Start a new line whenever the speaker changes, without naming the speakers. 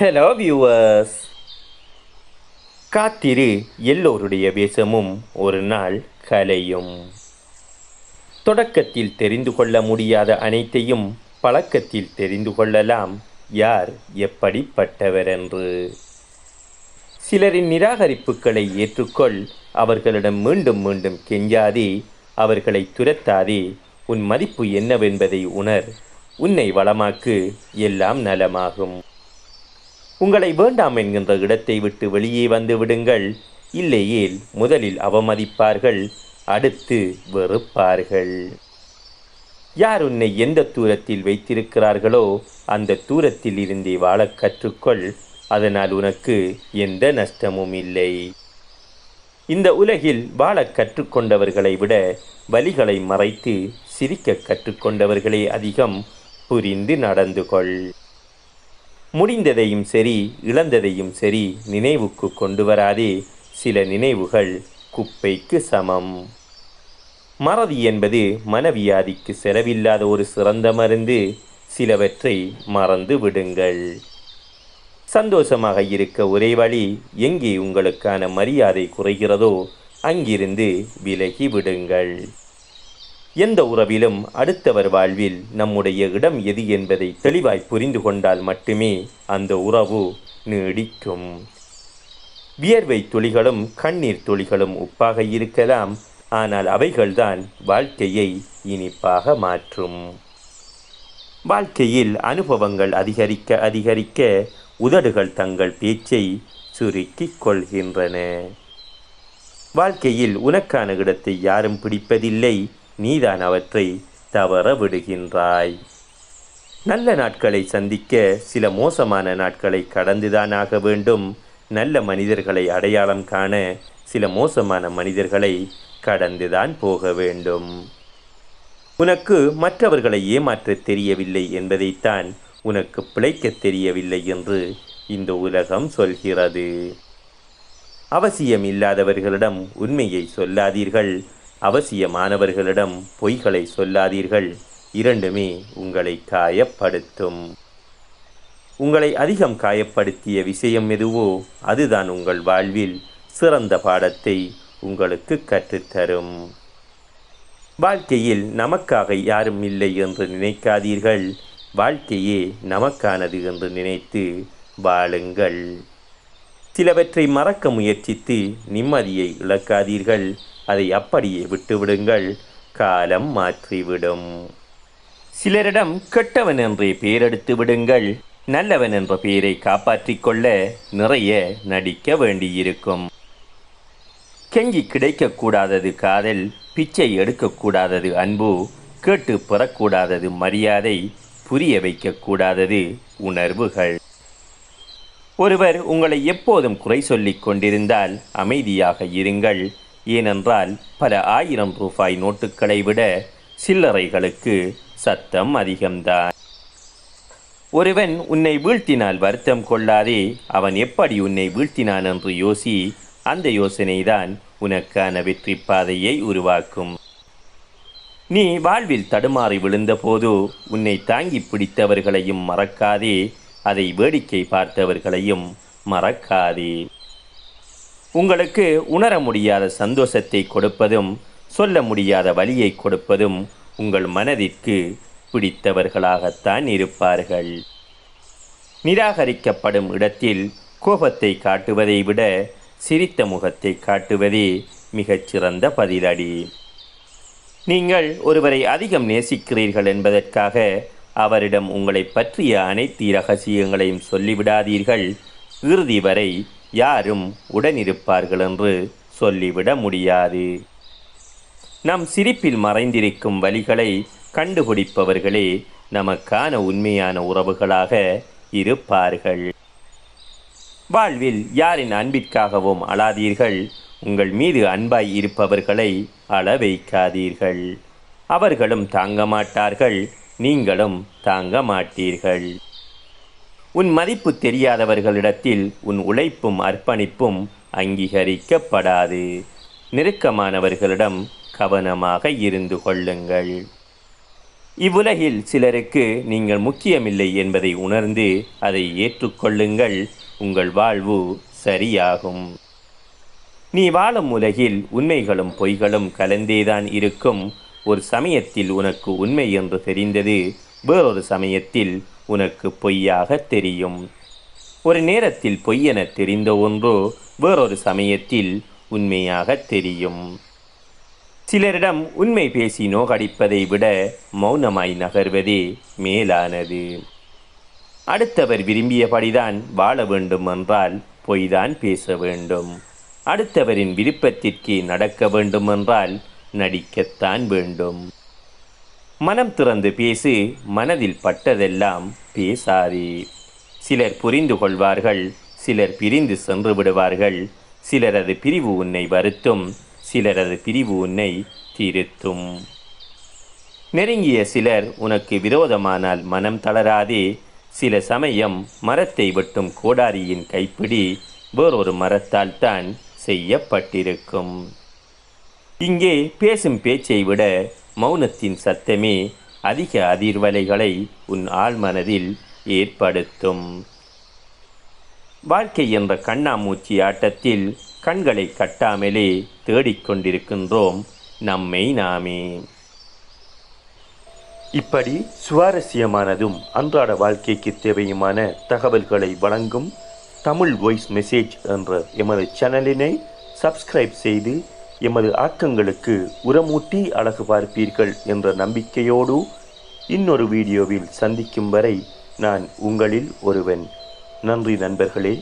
Hello viewers காத்திரு எல்லோருடைய வேஷமும் ஒரு நாள் கலையும். தொடக்கத்தில் தெரிந்து கொள்ள முடியாத அனைத்தையும் பழக்கத்தில் தெரிந்து கொள்ளலாம். யார் எப்படிப்பட்டவர் என்று சிலரின் நிராகரிப்புகளை ஏற்றுக்கொள். அவர்களிடம் மீண்டும் மீண்டும் கெஞ்சாதே. அவர்களை துரத்தாதே. உன் மதிப்பு என்னவென்பதை உணர். உன்னை வளமாக்கு எல்லாம் நலமாகும். உங்களை வேண்டாம் என்கின்ற இடத்தை விட்டு வெளியே வந்து விடுங்கள். இல்லையேல் முதலில் அவமதிப்பார்கள் அடுத்து வெறுப்பார்கள். யார் உன்னை எந்த தூரத்தில் வைத்திருக்கிறார்களோ அந்த தூரத்தில் இருந்தே வாழக் கற்றுக்கொள். அதனால் உனக்கு எந்த நஷ்டமும் இல்லை. இந்த உலகில் வாழக் கற்றுக்கொண்டவர்களை விட வலிகளை மறைத்து சிரிக்க கற்றுக்கொண்டவர்களே அதிகம். புரிந்து நடந்து கொள் முடிந்ததையும் சரி இழந்ததையும் சரி நினைவுக்கு கொண்டு வராதே. சில நினைவுகள் குப்பைக்கு சமம். மறதி என்பது மனவியாதிக்கு செலவில்லாத ஒரு சிறந்த மருந்து. சிலவற்றை மறந்து விடுங்கள். சந்தோஷமாக இருக்க ஒரே வழி எங்கே உங்களுக்கான மரியாதை குறைகிறதோ அங்கிருந்து விலகி விடுங்கள். எந்த உறவிலும் அடுத்தவர் வாழ்வில் நம்முடைய இடம் எது என்பதை தெளிவாய் புரிந்து கொண்டால் மட்டுமே அந்த உறவு நீடிக்கும். வியர்வை துளிகளும் கண்ணீர் துளிகளும் உப்பாக இருக்கலாம் ஆனால் அவைகள்தான் வாழ்க்கையை இனிப்பாக மாற்றும். வாழ்க்கையில் அனுபவங்கள் அதிகரிக்க அதிகரிக்க உதடுகள் தங்கள் பேச்சை சுருக்கிக் கொள்கின்றன. வாழ்க்கையில் உனக்கான இடத்தை யாரும் பிடிப்பதில்லை நீதான் அவற்றை தவற விடுகின்றாய் நல்ல நாட்களை சந்திக்க சில மோசமான நாட்களை கடந்துதான் ஆக வேண்டும். நல்ல மனிதர்களை அடையாளம் காண சில மோசமான மனிதர்களை கடந்துதான் போக வேண்டும். உனக்கு மற்றவர்களை ஏமாற்ற தெரியவில்லை என்பதைத்தான் உனக்கு பிழைக்க தெரியவில்லை என்று இந்த உலகம் சொல்கிறது. அவசியம் இல்லாதவர்களிடம் உண்மையை சொல்லாதீர்கள். அவசியமானவர்களிடம் பொய்களை சொல்லாதீர்கள். இரண்டுமே உங்களை காயப்படுத்தும். உங்களை அதிகம் காயப்படுத்திய விஷயம் எதுவோ அதுதான் உங்கள் வாழ்வில் சிறந்த பாடத்தை உங்களுக்கு கற்றுத்தரும். வாழ்க்கையில் நமக்காக யாரும் இல்லை என்று நினைக்காதீர்கள். வாழ்க்கையே நமக்கானது என்று நினைத்து வாழுங்கள். சிலவற்றை மறக்க முயற்சித்து நிம்மதியை இழக்காதீர்கள். அதை அப்படியே விட்டுவிடுங்கள். காலம் மாற்றிவிடும். சிலரிடம் கெட்டவன் என்றே பேரெடுத்து விடுங்கள். நல்லவன் என்ற பெயரை காப்பாற்றிக் கொள்ள நிறைய நடிக்க வேண்டியிருக்கும். கெஞ்சி கிடைக்கக்கூடாதது காதல் பிச்சை எடுக்கக்கூடாதது அன்பு கேட்டு பெறக்கூடாதது மரியாதை புரிய வைக்கக்கூடாதது உணர்வுகள். ஒருவர் உங்களை எப்போதும் குறை சொல்லிக் கொண்டிருந்தால் அமைதியாக இருங்கள். ஏனென்றால் பல ஆயிரம் ரூபாய் நோட்டுகளை விட சில்லறைகளுக்கு சத்தம் அதிகம்தான். ஒருவன் உன்னை வீழ்த்தினால் வருத்தம் கொள்ளாதே அவன் எப்படி உன்னை வீழ்த்தினான் என்று யோசி அந்த யோசனைதான் உனக்கான வெற்றி பாதையை உருவாக்கும். நீ வாழ்வில் தடுமாறி விழுந்தபோது உன்னை தாங்கி பிடித்தவர்களையும் மறக்காதே அதை வேடிக்கை பார்த்தவர்களையும் மறக்காதே. உங்களுக்கு உணர முடியாத சந்தோஷத்தை கொடுப்பதும் சொல்ல முடியாத வழியை கொடுப்பதும் உங்கள் மனதிற்கு பிடித்தவர்களாகத்தான் இருப்பார்கள். நிராகரிக்கப்படும் இடத்தில் கோபத்தை காட்டுவதை விட சிரித்த முகத்தை காட்டுவதே மிகச்சிறந்த பதிலடி. நீங்கள் ஒருவரை அதிகம் நேசிக்கிறீர்கள் என்பதற்காக அவரிடம் உங்களை பற்றிய அனைத்து ரகசியங்களையும் சொல்லிவிடாதீர்கள். இறுதி வரை யாரும் உடனிருப்பார்கள் என்று சொல்லிவிட முடியாது. நம் சிரிப்பில் மறைந்திருக்கும் வழிகளை கண்டுபிடிப்பவர்களே நமக்கான உண்மையான உறவுகளாக இருப்பார்கள். வாழ்வில் யாரின் அன்பிற்காகவும் அழாதீர்கள் உங்கள் மீது அன்பாய் இருப்பவர்களை அள வைக்காதீர்கள் அவர்களும் தாங்க மாட்டார்கள் நீங்களும் தாங்க மாட்டீர்கள். உன் மதிப்பு தெரியாதவர்களிடத்தில் உன் உழைப்பும் அர்ப்பணிப்பும் அங்கீகரிக்கப்படாது. நெருக்கமானவர்களிடம் கவனமாக இருந்து கொள்ளுங்கள். இவ்வுலகில் சிலருக்கு நீங்கள் முக்கியமில்லை என்பதை உணர்ந்து அதை ஏற்றுக்கொள்ளுங்கள். உங்கள் வாழ்வு சரியாகும். நீ வாழும் உலகில் உண்மைகளும் பொய்களும் கலந்தேதான் இருக்கும். ஒரு சமயத்தில் உனக்கு உண்மை என்று தெரிந்தது வேறொரு சமயத்தில் உனக்கு பொய்யாக தெரியும். ஒரு நேரத்தில் பொய்யென தெரிந்த ஒன்றோ வேறொரு சமயத்தில் உண்மையாக தெரியும். சிலரிடம் உண்மை பேசி நோகடிப்பதை விட மௌனமாய் நகர்வதே மேலானது. அடுத்தவர் விரும்பியபடிதான் வாழ வேண்டும் என்றால் பொய்தான் பேச வேண்டும். அடுத்தவரின் விருப்பத்திற்கு நடக்க வேண்டுமென்றால் நடிக்கத்தான் வேண்டும். மனம் திறந்து பேசு மனதில் பட்டதெல்லாம் பேசாதே. சிலர் புரிந்து கொள்வார்கள் சிலர் பிரிந்து சென்று விடுவார்கள். சிலரது பிரிவு உன்னை வருத்தும் சிலரது பிரிவு உன்னை திருத்தும். நெருங்கிய சிலர் உனக்கு விரோதமானால் மனம் தளராதே. சில சமயம் மரத்தை வெட்டும் கோடாரியின் கைப்பிடி வேறொரு மரத்தால் தான் செய்யப்பட்டிருக்கும். இங்கே பேசும் பேச்சை விட மௌனத்தின் சத்தமே அதிக அதிர்வலைகளை உன் ஆழ்மனதில் ஏற்படுத்தும். வாழ்க்கை என்ற கண்ணாமூச்சி ஆட்டத்தில் கண்களை கட்டாமலே தேடிக்கொண்டிருக்கின்றோம் நம்மை நாமே. இப்படி சுவாரஸ்யமானதும் அன்றாட வாழ்க்கைக்கு தேவையுமான தகவல்களை வழங்கும் தமிழ் வாய்ஸ் மெசேஜ் என்ற எமது சேனலினை சப்ஸ்கிரைப் செய்து எமது ஆக்கங்களுக்கு உரமூட்டி அழகு பார்ப்பீர்கள் என்ற நம்பிக்கையோடு இன்னொரு வீடியோவில் சந்திக்கும் வரை நான் உங்களில் ஒருவன். நன்றி நண்பர்களே.